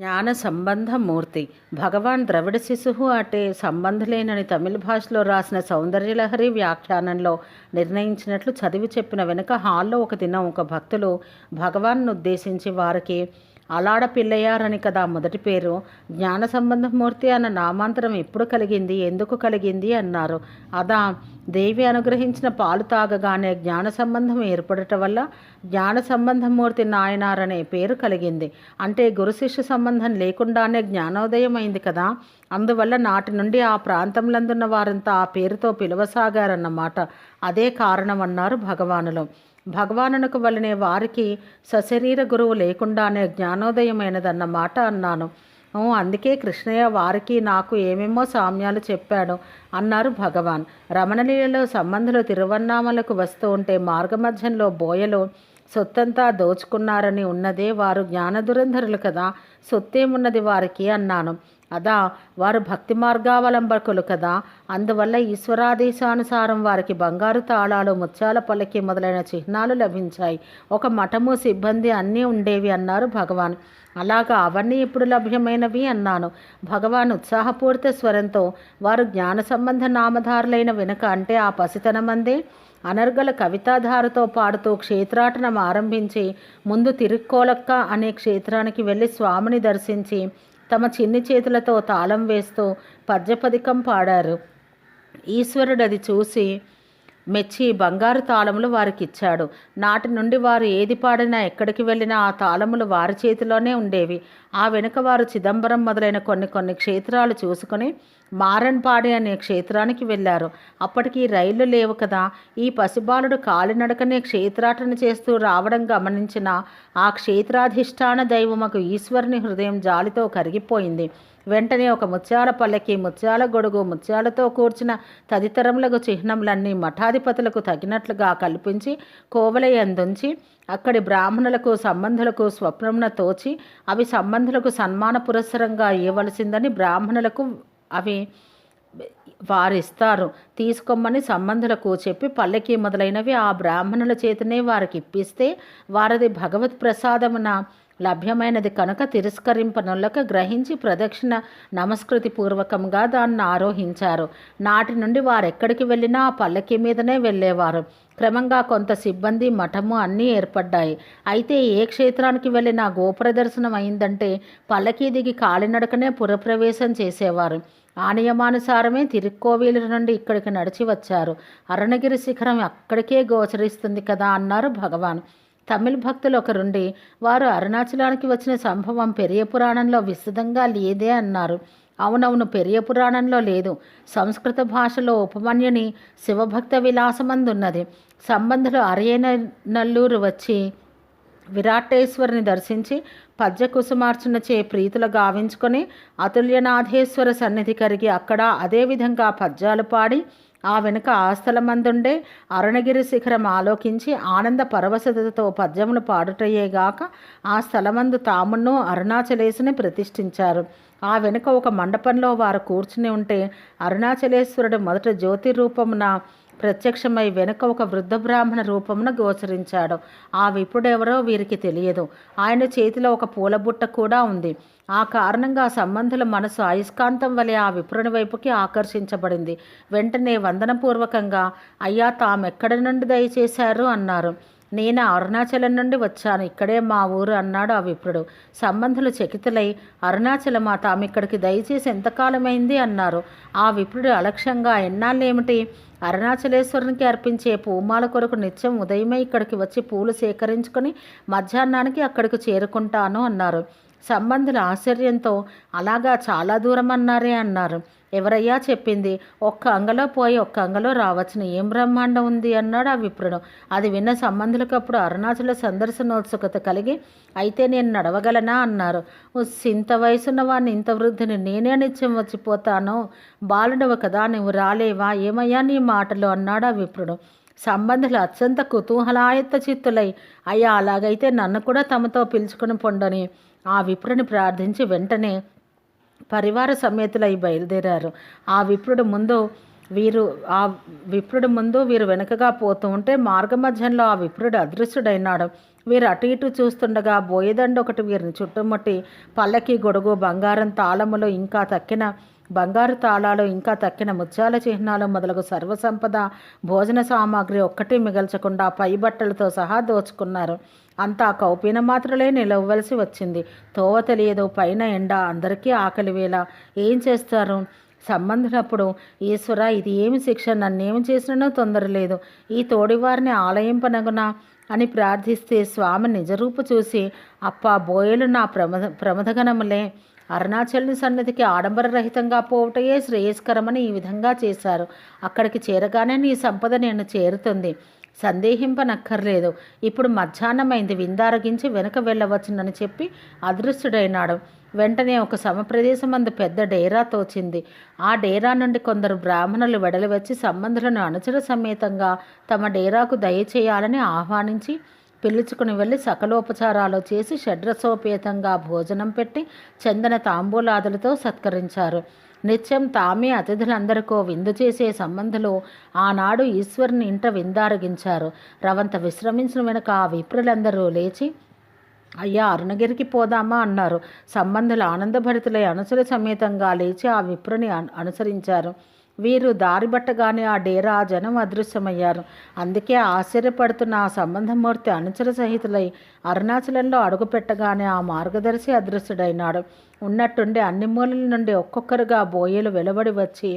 జ్ఞాన సంబంధమూర్తి భగవాన్ ద్రవిడ శిశువు అటే సంబంధలేనని తమిళ భాషలో రాసిన సౌందర్యలహరి వ్యాఖ్యానంలో నిర్ణయించినట్లు చదివి చెప్పిన వెనుక హాల్లో ఒక దినం ఒక భక్తులు భగవాన్ను ఉద్దేశించి వారికి అలాడ పిల్లయ్యారని కదా మొదటి పేరు. జ్ఞాన సంబంధమూర్తి అన్న నామాంతరం ఎప్పుడు కలిగింది? ఎందుకు కలిగింది? అన్నారు. అదా దేవి అనుగ్రహించిన పాలు తాగగానే జ్ఞాన సంబంధం ఏర్పడటం వల్ల జ్ఞాన సంబంధమూర్తి నాయనార్ అనే పేరు కలిగింది. అంటే గురు శిష్య సంబంధం లేకుండానే జ్ఞానోదయం అయింది కదా. అందువల్ల నాటి నుండి ఆ ప్రాంతంలందున్న వారంతా ఆ పేరుతో పిలవసాగారన్నమాట. అదే కారణమన్నారు భగవానులు. భగవానునకు వలనే వారికి సశరీర గురువు లేకుండానే జ్ఞానోదయమైనదన్న మాట అన్నాను. అందుకే కృష్ణయ్య వారికి నాకు ఏమేమో సామ్యాలు చెప్పాడు అన్నారు భగవాన్. రమణలీలలో సంబంధులు తిరువన్నామలకు వస్తూ ఉంటే మార్గమధ్యంలో బోయలు సొత్తంతా దోచుకున్నారని ఉన్నదే వారు జ్ఞానదురంధరులు కదా సొత్తేమున్నది వారికి అన్నాను. అదా వారు భక్తి మార్గావలంబకులు కదా. అందువల్ల ఈశ్వరాదేశానుసారం వారికి బంగారు తాళాలు ముత్యాల పల్లకి మొదలైన చిహ్నాలు లభించాయి. ఒక మఠము సిబ్బంది అన్నీ ఉండేవి అన్నారు భగవాన్. అలాగా అవన్నీ ఇప్పుడు లభ్యమైనవి అన్నాను. భగవాన్ ఉత్సాహపూరిత స్వరంతో వారు జ్ఞాన సంబంధ నామధారులైన వెనుక అంటే ఆ పసితనమందే? అనర్గల కవితాధారతో పాడుతూ క్షేత్రాటనం ఆరంభించి ముందు తిరుక్కోలక్క అనే క్షేత్రానికి వెళ్ళి స్వామిని దర్శించి తమ చిన్ని చేతులతో తాళం వేస్తూ పద్యపదికం పాడారు. ఈశ్వరుడు అది చూసి మెచ్చి బంగారు తాళములు వారికి ఇచ్చాడు నాటి నుండి వారు ఏది పాడినా ఎక్కడికి వెళ్ళినా ఆ తాళములు వారి చేతిలోనే ఉండేవి. ఆ వెనుక వారు చిదంబరం మొదలైన కొన్ని కొన్ని క్షేత్రాలు చూసుకొని మారన్పాడి అనే క్షేత్రానికి వెళ్ళారు. అప్పటికి రైళ్ళు లేవు కదా. ఈ పసిబాలుడు కాలినడకనే క్షేత్రాటన చేస్తూ రావడం గమనించిన ఆ క్షేత్రాధిష్టాన దైవమకు ఈశ్వరుని హృదయం జాలితో కరిగిపోయింది. వెంటనే ఒక ముత్యాల పల్లకి ముత్యాల గొడుగు ముత్యాలతో కూర్చిన తదితరములకు చిహ్నములన్నీ మఠాధిపతులకు తగినట్లుగా కల్పించి కోవలయందుంచి అక్కడి బ్రాహ్మణులకు సంబంధులకు స్వప్నమున తోచి అవి సంబంధులకు సన్మాన పురస్సరంగా ఇవ్వవలసిందని బ్రాహ్మణులకు అవి వారిస్తారు. తీసుకోమని సంబంధులకు చెప్పి పల్లకి మొదలైనవి ఆ బ్రాహ్మణుల చేతనే వారికి ఇప్పిస్తే వారిది భగవత్ ప్రసాదమున లభ్యమైనది కనుక తిరస్కరింపనులకు గ్రహించి ప్రదక్షిణ నమస్కృతి పూర్వకంగా దాన్ని ఆరోహించారు. నాటి నుండి వారెక్కడికి వెళ్ళినా ఆ పల్లకి మీదనే వెళ్ళేవారు. క్రమంగా కొంత సిబ్బంది మఠము అన్నీ ఏర్పడ్డాయి. అయితే ఏ క్షేత్రానికి వెళ్ళినా గోప్రదర్శనం అయిందంటే పల్లకి దిగి కాలినడకనే పురప్రవేశం చేసేవారు. ఆ నియమానుసారమే తిరుక్కోవీలు నుండి ఇక్కడికి నడిచి వచ్చారు. అరుణగిరి శిఖరం అక్కడికే గోచరిస్తుంది కదా అన్నారు భగవాన్. తమిళ భక్తులు ఒకరుండి వారు అరుణాచలానికి వచ్చిన సంభవం పెరియ పురాణంలో విస్తృతంగా లేదే అన్నారు. అవునవును పెరియ పురాణంలో లేదు. సంస్కృత భాషలో ఉపమన్యుని శివభక్త విలాసమందున్నది. సంబంధులు అరయన నల్లూరు వచ్చి విరాటేశ్వరిని దర్శించి పద్య కుసుమార్చనచే ప్రీతులు గావించుకొని అతుల్యనాథేశ్వర సన్నిధి కరిగి అక్కడ అదేవిధంగా పద్యాలు పాడి ఆ వెనుక ఆ అరుణగిరి శిఖరం ఆలోకించి ఆనంద పరవశతతో పద్యములు పాడుటయ్యేగాక ఆ స్థలమందు తామును అరుణాచలేశుని ప్రతిష్ఠించారు. ఆ వెనుక ఒక మండపంలో వారు కూర్చుని ఉంటే అరుణాచలేశ్వరుడు మొదట జ్యోతి రూపమున ప్రత్యక్షమై వెనుక ఒక వృద్ధ బ్రాహ్మణ రూపమున గోచరించాడు. ఆ విప్పుడెవరో వీరికి తెలియదు. ఆయన చేతిలో ఒక పూలబుట్ట కూడా ఉంది. ఆ కారణంగా సంబంధుల మనసు అయస్కాంతం వలె ఆ విప్రుని వైపుకి ఆకర్షించబడింది. వెంటనే వందనపూర్వకంగా అయ్యా తామెక్కడి నుండి దయచేశారు? అన్నారు. నేను అరుణాచలం నుండి వచ్చాను. ఇక్కడే మా ఊరు అన్నాడు ఆ విప్రుడు సంబంధులు చకితులై అరుణాచలమా మా తామిక్కడికి దయచేసి ఎంతకాలమైంది? అన్నారు. ఆ విప్రుడు అలక్ష్యంగా ఎన్నాళ్ళేమిటి? అరుణాచలేశ్వరునికి అర్పించే పూమాల కొరకు నిత్యం ఉదయమే ఇక్కడికి వచ్చి పూలు సేకరించుకొని మధ్యాహ్నానికి అక్కడికి చేరుకుంటాను అన్నారు. సంబంధుల ఆశ్చర్యంతో అలాగా చాలా దూరం అన్నారే. అన్నారు ఎవరయ్యా? చెప్పింది. ఒక్క అంగలో పోయి ఒక్క అంగలో రావచ్చును. ఏం బ్రహ్మాండం ఉంది? అన్నాడు ఆ విప్రుడు. అది విన్న సంబంధులకు అప్పుడు అరుణాచల సందర్శనోత్సుకత కలిగి అయితే నేను నడవగలనా? అన్నారు. ఇంత వయసున్న వాడిని ఇంత వృద్ధిని నేనే నిత్యం వచ్చిపోతాను. బాలుడవు కదా నువ్వు రాలేవా? ఏమయ్యా నీ మాటలు? అన్నాడు ఆ విప్రుడు. సంబంధులు అత్యంత కుతూహలాయత్త చిత్తులై. అయ్యా అలాగైతే నన్ను కూడా తమతో పిలుచుకుని పొండని ఆ విప్రుని ప్రార్థించి వెంటనే పరివార సమేతులై బయలుదేరారు. ఆ విప్రుడు ముందు వీరు ఆ విప్రుడు ముందు వీరు వెనుకగా పోతూ ఉంటే మార్గమధ్యంలో ఆ విప్రుడు అదృశ్యుడైనాడు. వీరు అటు ఇటు చూస్తుండగా బోయదండ ఒకటి వీరిని చుట్టుముట్టి పల్లకి గొడుగు బంగారం తాళములు ఇంకా తక్కిన బంగారు తాళాలు ఇంకా తక్కిన ముత్యాల చిహ్నాలు మొదలగు సర్వసంపద భోజన సామాగ్రి ఒక్కటి మిగల్చకుండా పై బట్టలతో సహా దోచుకున్నారు. అంతా కౌపీన మాత్రలే నిలవలసి వచ్చింది. తోవ తెలియదు పైన ఎండ అందరికీ ఆకలి వేళ. ఏం చేస్తారు? సంబంధినప్పుడు ఈశ్వర ఇది ఏమి శిక్ష? నన్నేమి చేసినో తొందర లేదు. ఈ తోడివారిని ఆలయింపనగునా? అని ప్రార్థిస్తే స్వామి నిజరూపు చూసి అప్పా బోయలు నా ప్రమద ప్రమదగణములే అరుణాచల్ని సన్నిధికి ఆడంబరరహితంగా పోవటయే శ్రేయస్కరమని ఈ విధంగా చేశారు. అక్కడికి చేరగానే నీ సంపద నేను చేరుతుంది. సందేహింపనక్కర్లేదు. ఇప్పుడు మధ్యాహ్నమైంది. విందారగించి వెనక వెళ్ళవచ్చునని చెప్పి అదృష్టుడైనాడు వెంటనే ఒక సమప్రదేశమందు పెద్ద డేరా తోచింది. ఆ డేరా నుండి కొందరు బ్రాహ్మణులు వెడలివచ్చి సంబంధులను అనుచర సమేతంగా తమ డేరాకు దయచేయాలని ఆహ్వానించి పిలుచుకుని వెళ్ళి సకలోపచారాలు చేసి షడ్రసోపేతంగా భోజనం పెట్టి చందన తాంబూలాదులతో సత్కరించారు. నిత్యం తామే అతిథులందరికో విందు చేసే సంబంధులు ఆనాడు ఈశ్వరుని ఇంట విందారగించారు. రవంత విశ్రమించిన వెనుక ఆ విప్రులందరూ లేచి అయ్యా అరుణగిరికి పోదామా? అన్నారు. సంబంధులు ఆనందభరితులై అనుసర సమేతంగా లేచి ఆ విప్రుని అనుసరించారు. వీరు దారిబట్టగానే ఆ డేరా జనం అదృశ్యమయ్యారు. అందుకే ఆశ్చర్యపడుతున్న ఆ సంబంధమూర్తి అనుచర సహితులై అరుణాచలంలో అడుగుపెట్టగానే ఆ మార్గదర్శి అదృశ్యుడైనాడు. ఉన్నట్టుండి అన్ని మూలల నుండి ఒక్కొక్కరుగా బోయలు వెలువడి వచ్చి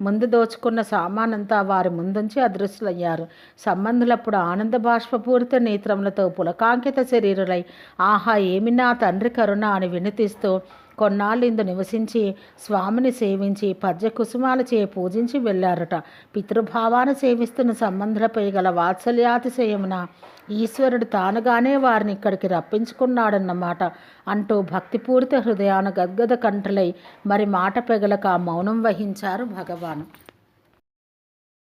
ముందు దోచుకున్న సామానంతా వారి ముందుంచి అదృశ్యులయ్యారు. సంబంధులప్పుడు ఆనంద బాష్పపూరిత నేత్రములతో పులకాంకిత శరీరులై ఆహా ఏమి నా తండ్రి కరుణ అని వినితిస్తూ కొన్నాళ్ళు ఇందు నివసించి స్వామిని సేవించి పద్య కుసుమాలచే పూజించి వెళ్ళారట. పితృభావాన్ని సేవిస్తున్న సంబంధులపై గల వాత్సల్యాతిశయమున ఈశ్వరుడు తానుగానే వారిని ఇక్కడికి రప్పించుకున్నాడన్నమాట. అంటూ భక్తిపూరిత హృదయాన గద్గద కంటలై మరి మాట పెగలక మౌనం వహించారు భగవాను.